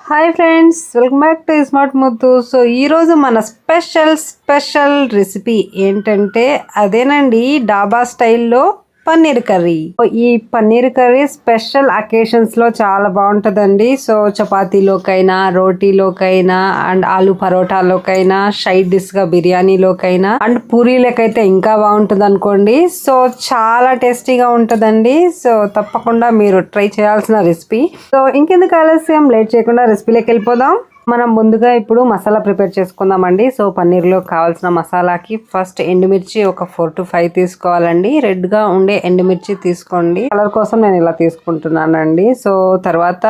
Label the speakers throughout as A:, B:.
A: Hi friends welcome back to smart ముద్దు. So ఈరోజు మన స్పెషల్ స్పెషల్ రెసిపీ ఏంటంటే అదేనండి డాబా స్టైల్లో పన్నీర్ కర్రీ. ఈ పన్నీర్ కర్రీ స్పెషల్ అకేషన్స్లో చాలా బాగుంటుందండి. సో చపాతీలోకైనా రోటీలోకైనా అండ్ ఆలు పరోటాలోకైనా సైడ్ డిష్గా బిర్యానీలోకైనా అండ్ పూరీలకైతే ఇంకా బాగుంటుంది అనుకోండి సో చాలా టేస్టీగా ఉంటుందండి. సో తప్పకుండా మీరు ట్రై చేయాల్సిన రెసిపీ. సో ఇంకెందుకు ఆలస్యం? లేట్ చేయకుండా రెసిపీలోకి వెళ్ళిపోదాం. మనం ముందుగా ఇప్పుడు మసాలా ప్రిపేర్ చేసుకుందామండి. సో పన్నీర్లో కావాల్సిన మసాలాకి ఫస్ట్ ఎండుమిర్చి ఒక ఫోర్ టు ఫైవ్ తీసుకోవాలండి. రెడ్గా ఉండే ఎండుమిర్చి తీసుకోండి. కలర్ కోసం నేను ఇలా తీసుకుంటున్నానండి. సో తర్వాత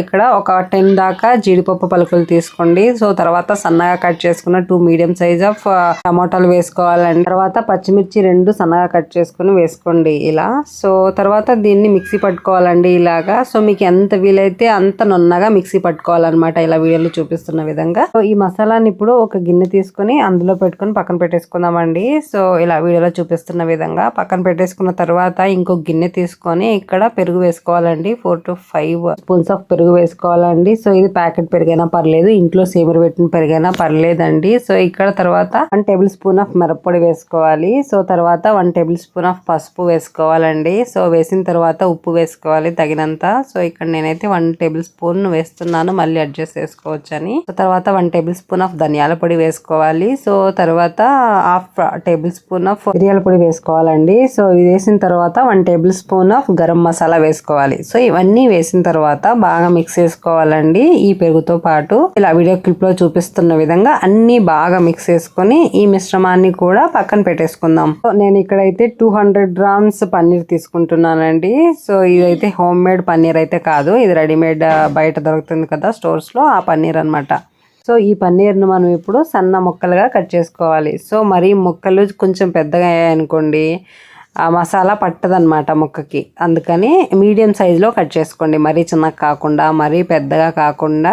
A: ఇక్కడ ఒక టెన్ దాకా జీడిపప్పు పలుకులు తీసుకోండి. సో తర్వాత సన్నగా కట్ చేసుకున్న టూ మీడియం సైజ్ ఆఫ్ టమాటాలు వేసుకోవాలండి. తర్వాత పచ్చిమిర్చి రెండు సన్నగా కట్ చేసుకుని వేసుకోండి ఇలా. సో తర్వాత దీన్ని మిక్సీ పట్టుకోవాలండి ఇలాగా. సో మీకు ఎంత వీలైతే అంత నున్నగా మిక్సీ పట్టుకోవాలన్నమాట ఇలా వీడియోలో చూపిస్తున్న విధంగా. సో ఈ మసాలాని ఇప్పుడు ఒక గిన్నె తీసుకొని అందులో పెట్టుకొని పక్కన పెట్టేసుకుందామండి. సో ఇలా వీడియోలో చూపిస్తున్న విధంగా పక్కన పెట్టేసుకున్న తర్వాత ఇంకో గిన్నె తీసుకొని ఇక్కడ పెరుగు వేసుకోవాలండి. Four to five spoons of పెరుగు వేసుకోవాలండి. సో ఇది ప్యాకెట్ పెరుగైనా పర్లేదు ఇంట్లో సేమరు పెట్టిన పెరుగైనా పర్లేదండి. సో ఇక్కడ తర్వాత వన్ టేబుల్ స్పూన్ ఆఫ్ మిరప్పొడి వేసుకోవాలి. సో తర్వాత వన్ టేబుల్ స్పూన్ ఆఫ్ పసుపు వేసుకోవాలండి. సో వేసిన తర్వాత ఉప్పు వేసుకోవాలి తగినంత. సో ఇక్కడ నేనైతే వన్ టేబుల్ స్పూన్ వేస్తున్నాను. మళ్ళీ అడ్జస్ట్ చేసుకోవచ్చు. అని సో తర్వాత వన్ టేబుల్ స్పూన్ ఆఫ్ ధనియాల పొడి వేసుకోవాలి. సో తర్వాత హాఫ్ టేబుల్ స్పూన్ ఆఫ్ మిరియాల పొడి వేసుకోవాలండి. సో ఇది వేసిన తర్వాత one tablespoon of garam masala వేసుకోవాలి. సో ఇవన్నీ వేసిన తర్వాత బాగా మిక్స్ చేసుకోవాలండి. ఈ పెరుగుతో పాటు ఇలా వీడియో క్లిప్లో చూపిస్తున్న విధంగా అన్ని బాగా మిక్స్ చేసుకొని ఈ మిశ్రమాన్ని కూడా పక్కన పెట్టేసుకుందాం. సో నేను ఇక్కడైతే టూ హండ్రెడ్ గ్రామ్స్ పన్నీర్ తీసుకుంటున్నానండి. సో ఇదైతే హోమ్ మేడ్ పన్నీర్ అయితే కాదు. ఇది రెడీమేడ్ బయట దొరుకుతుంది కదా స్టోర్స్లో ఆ పన్నీర్ అన్నమాట సో ఈ పన్నీర్ను మనం ఇప్పుడు సన్న ముక్కలుగా కట్ చేసుకోవాలి. సో మరి ముక్కలు కొంచెం పెద్దగా అయ్యాయనుకోండి ఆ మసాలా పట్టదనమాట ముక్కకి. అందుకని మీడియం సైజులో కట్ చేసుకోండి. మరీ చిన్నగా కాకుండా మరీ పెద్దగా కాకుండా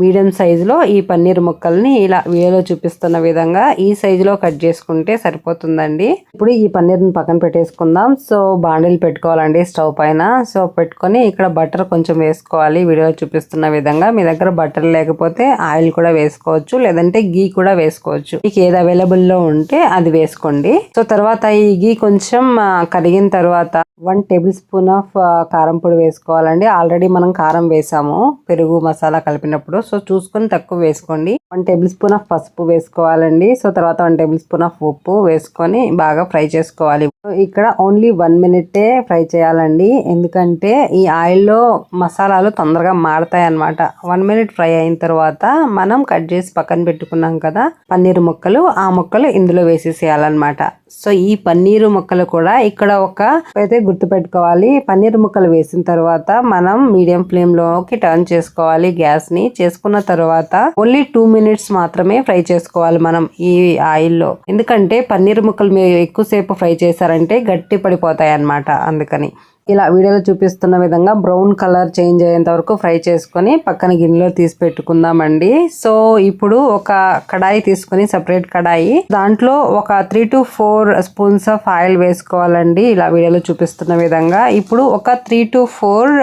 A: మీడియం సైజులో ఈ పన్నీర్ ముక్కల్ని ఇలా వీడియోలో చూపిస్తున్న విధంగా ఈ సైజులో కట్ చేసుకుంటే సరిపోతుందండి. ఇప్పుడు ఈ పన్నీర్ని పక్కన పెట్టేసుకుందాం. సో బాండీలు పెట్టుకోవాలండి స్టవ్ పైన. సో పెట్టుకొని ఇక్కడ బటర్ కొంచెం వేసుకోవాలి. వీడియోలో చూపిస్తున్న విధంగా మీ దగ్గర బటర్ లేకపోతే ఆయిల్ కూడా వేసుకోవచ్చు. లేదంటే గీ కూడా వేసుకోవచ్చు. మీకు ఏది అవైలబుల్లో ఉంటే అది వేసుకోండి. సో తర్వాత ఈ గీ కొంచెం మొత్తం కరిగిన తర్వాత వన్ టేబుల్ స్పూన్ ఆఫ్ కారం పొడి వేసుకోవాలండి. ఆల్రెడీ మనం కారం వేసాము పెరుగు మసాలా కలిపినప్పుడు. సో చూసుకొని తక్కువ వేసుకోండి. వన్ టేబుల్ స్పూన్ ఆఫ్ పసుపు వేసుకోవాలండి. సో తర్వాత వన్ టేబుల్ స్పూన్ ఆఫ్ ఉప్పు వేసుకొని బాగా ఫ్రై చేసుకోవాలి. సో ఇక్కడ ఓన్లీ వన్ మినిటే ఫ్రై చేయాలండి. ఎందుకంటే ఈ ఆయిల్లో మసాలాలు తొందరగా మాడతాయి అన్నమాట వన్ మినిట్ ఫ్రై అయిన తర్వాత మనం కట్ చేసి పక్కన పెట్టుకున్నాం కదా పన్నీర్ ముక్కలు. ఆ ముక్కలు ఇందులో వేసేసేయాలన్నమాట. సో ఈ పన్నీరు ముక్కలు కూడా ఇక్కడ ఒక అయితే గుర్తుపెట్టుకోవాలి. పన్నీర్ ముక్కలు వేసిన తర్వాత మనం మీడియం ఫ్లేమ్లోకి టర్న్ చేసుకోవాలి గ్యాస్ని చేసుకున్న తర్వాత ఓన్లీ టూ మినిట్స్ మాత్రమే ఫ్రై చేసుకోవాలి మనం ఈ ఆయిల్లో. ఎందుకంటే పన్నీర్ ముక్కలు మీరు ఎక్కువసేపు ఫ్రై చేశారంటే గట్టి పడిపోతాయి అన్నమాట అందుకని. ఇలా వీడియోలో చూపిస్తున్న విధంగా బ్రౌన్ కలర్ చేంజ్ అయ్యేంత వరకు ఫ్రై చేసుకొని పక్కన గిన్నెలో తీసి పెట్టుకుందామండి. సో ఇప్పుడు ఒక కడాయి తీసుకొని సపరేట్ కడాయి. దాంట్లో ఒక three to four spoons of oil వేసుకోవాలండి. ఇలా వీడియోలో చూపిస్తున్న విధంగా. ఇప్పుడు ఒక త్రీ టు ఫోర్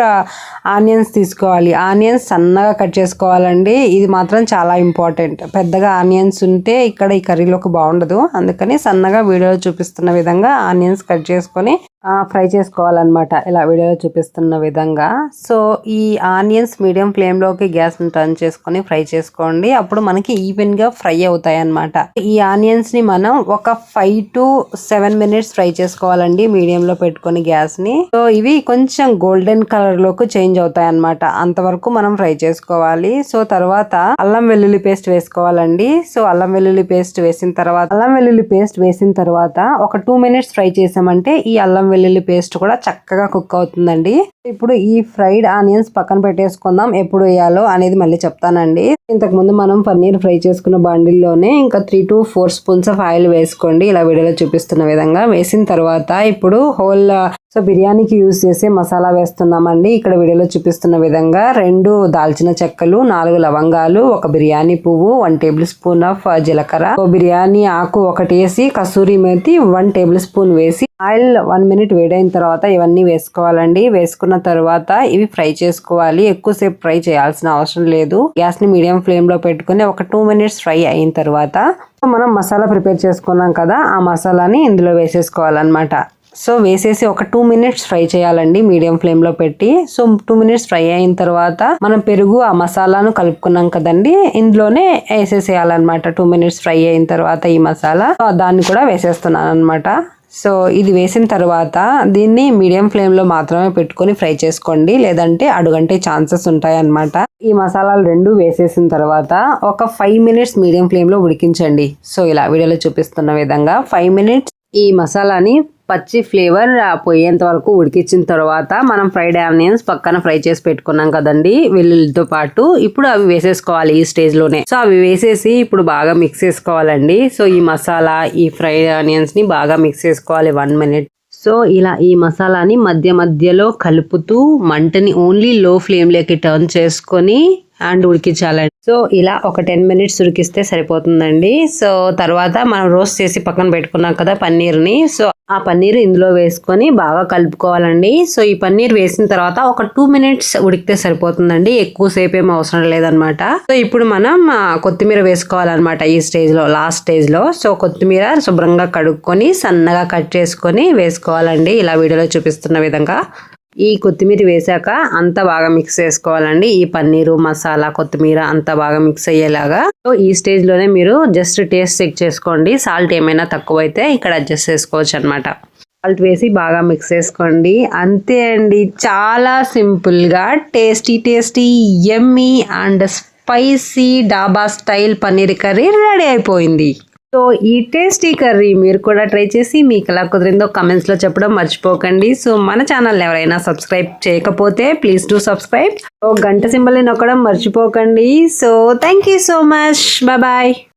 A: ఆనియన్స్ తీసుకోవాలి. ఆనియన్స్ సన్నగా కట్ చేసుకోవాలండి. ఇది మాత్రం చాలా ఇంపార్టెంట్. పెద్దగా ఆనియన్స్ ఉంటే ఇక్కడ ఈ కర్రీలోకి బాగుండదు. అందుకని సన్నగా వీడియోలో చూపిస్తున్న విధంగా ఆనియన్స్ కట్ చేసుకొని ఫ్రై చేసుకోవాలన్నమాట. ఇలా వీడియోలో చూపిస్తున్న విధంగా. సో ఈ ఆనియన్స్ మీడియం ఫ్లేమ్లోకి గ్యాస్ని టర్న్ చేసుకొని ఫ్రై చేసుకోండి. అప్పుడు మనకి ఈవెన్గా ఫ్రై అవుతాయి అన్నమాట ఈ ఆనియన్స్ని మనం ఒక five to seven minutes fry చేసుకోవాలండి మీడియంలో పెట్టుకొని గ్యాస్ని. సో ఇవి కొంచెం గోల్డెన్ కలర్లోకి చేంజ్ అవుతాయి అన్నమాట అంతవరకు మనం ఫ్రై చేసుకోవాలి. సో తర్వాత అల్లం వెల్లుల్లి పేస్ట్ వేసుకోవాలండి. సో అల్లం వెల్లుల్లి పేస్ట్ వేసిన తర్వాత అల్లం వెల్లుల్లి పేస్ట్ వేసిన తర్వాత ఒక టూ మినిట్స్ ఫ్రై చేసామంటే ఈ అల్లం వెల్లుల్లి పేస్ట్ కూడా చక్కగా కుక్ అవుతుందండి. ఇప్పుడు ఈ ఫ్రైడ్ ఆనియన్స్ పక్కన పెట్టేసుకుందాం. ఎప్పుడు వేయాలో అనేది మళ్ళీ చెప్తానండి. ఇంతకు ముందు మనం పన్నీర్ ఫ్రై చేసుకున్న బండిల్లోనే ఇంకా three to four spoons of oil వేసుకోండి. ఇలా వీడియోలో చూపిస్తున్న విధంగా వేసిన తర్వాత ఇప్పుడు హోల్ సో బిర్యానీకి యూజ్ చేసే మసాలా వేస్తున్నామండి. ఇక్కడ వీడియోలో చూపిస్తున్న విధంగా రెండు దాల్చిన చెక్కలు నాలుగు లవంగాలు ఒక బిర్యానీ పువ్వు వన్ టేబుల్ స్పూన్ ఆఫ్ జీలకర్ర. బిర్యానీ ఆకు ఒకటి వేసి kasuri methi one tablespoon వేసి ఆయిల్ వన్ మినిట్ వేడైన తర్వాత ఇవన్నీ వేసుకోవాలండి. వేసుకున్న వేసుకున్న తర్వాత ఇవి ఫ్రై చేసుకోవాలి. ఎక్కువసేపు ఫ్రై చేయాల్సిన అవసరం లేదు. గ్యాస్ని మీడియం ఫ్లేమ్లో పెట్టుకుని ఒక టూ మినిట్స్ ఫ్రై అయిన తర్వాత మనం మసాలా ప్రిపేర్ చేసుకున్నాం కదా ఆ మసాలాని ఇందులో వేసేసుకోవాలన్నమాట. సో వేసేసి ఒక టూ మినిట్స్ ఫ్రై చేయాలండి మీడియం ఫ్లేమ్లో పెట్టి. సో టూ మినిట్స్ ఫ్రై అయిన తర్వాత మనం పెరుగు ఆ మసాలాను కలుపుకున్నాం కదండి ఇందులోనే వేసేసేయాలన్నమాట. టూ మినిట్స్ ఫ్రై అయిన తర్వాత ఈ మసాలా. సో దాన్ని కూడా వేసేస్తున్నాను అనమాట సో ఇది వేసిన తర్వాత దీన్ని మీడియం ఫ్లేమ్లో మాత్రమే పెట్టుకొని ఫ్రై చేసుకోండి. లేదంటే అడుగంటే ఛాన్సెస్ ఉంటాయన్నమాట. ఈ మసాలాలు రెండు వేసేసిన తర్వాత ఒక ఫైవ్ మినిట్స్ మీడియం ఫ్లేమ్లో ఉడికించండి. సో ఇలా వీడియోలో చూపిస్తున్న విధంగా ఫైవ్ మినిట్స్ ఈ మసాలాని పచ్చి ఫ్లేవర్ పోయేంత వరకు ఉడికించిన తర్వాత మనం ఫ్రైడ్ ఆనియన్స్ పక్కన ఫ్రై చేసి పెట్టుకున్నాం కదండి వెల్లుల్లితో పాటు. ఇప్పుడు అవి వేసేసుకోవాలి ఈ స్టేజ్లోనే సో అవి వేసేసి ఇప్పుడు బాగా మిక్స్ చేసుకోవాలండి. సో ఈ మసాలా ఈ ఫ్రైడ్ ఆనియన్స్ని బాగా మిక్స్ చేసుకోవాలి వన్ మినిట్. సో ఇలా ఈ మసాలాని మధ్య మధ్యలో కలుపుతూ మంటని ఓన్లీ లో ఫ్లేమ్లోకి టర్న్ చేసుకొని అండ్ ఉడికించాలండి. సో ఇలా ఒక టెన్ మినిట్స్ ఉడికిస్తే సరిపోతుందండి. సో తర్వాత మనం రోస్ట్ చేసి పక్కన పెట్టుకున్నాం కదా పన్నీర్ని. సో ఆ పన్నీర్ ఇందులో వేసుకొని బాగా కలుపుకోవాలండి. సో ఈ పన్నీర్ వేసిన తర్వాత ఒక టూ మినిట్స్ ఉడికితే సరిపోతుందండి. ఎక్కువసేపు ఏం అవసరం లేదనమాట సో ఇప్పుడు మనం కొత్తిమీర వేసుకోవాలన్నమాట ఈ స్టేజ్లో లాస్ట్ స్టేజ్లో. సో కొత్తిమీర శుభ్రంగా కడుక్కొని సన్నగా కట్ చేసుకొని వేసుకోవాలండి. ఇలా వీడియోలో చూపిస్తున్న విధంగా. ఈ కొత్తిమీర వేసాక అంతా బాగా మిక్స్ చేసుకోవాలండి. ఈ పన్నీరు మసాలా కొత్తిమీర అంతా బాగా మిక్స్ అయ్యేలాగా. సో ఈ స్టేజ్లోనే మీరు జస్ట్ టేస్ట్ చెక్ చేసుకోండి. సాల్ట్ ఏమైనా తక్కువైతే ఇక్కడ అడ్జస్ట్ చేసుకోవచ్చు అనమాట సాల్ట్ వేసి బాగా మిక్స్ చేసుకోండి. అంతే అండి. చాలా సింపుల్గా tasty tasty yummy and spicy dhaba style paneer curry ready అయిపోయింది. సో ఈ టేస్టీ కర్రీ మీరు కూడా ట్రై చేసి మీకు ఎలా కుదిరిందో కమెంట్స్లో చెప్పడం మర్చిపోకండి. సో మన ఛానల్ ఎవరైనా సబ్స్క్రైబ్ చేయకపోతే ప్లీజ్ టు సబ్స్క్రైబ్. సో గంట సింబల్ని నొక్కడం మర్చిపోకండి. So thank you so much. Bye.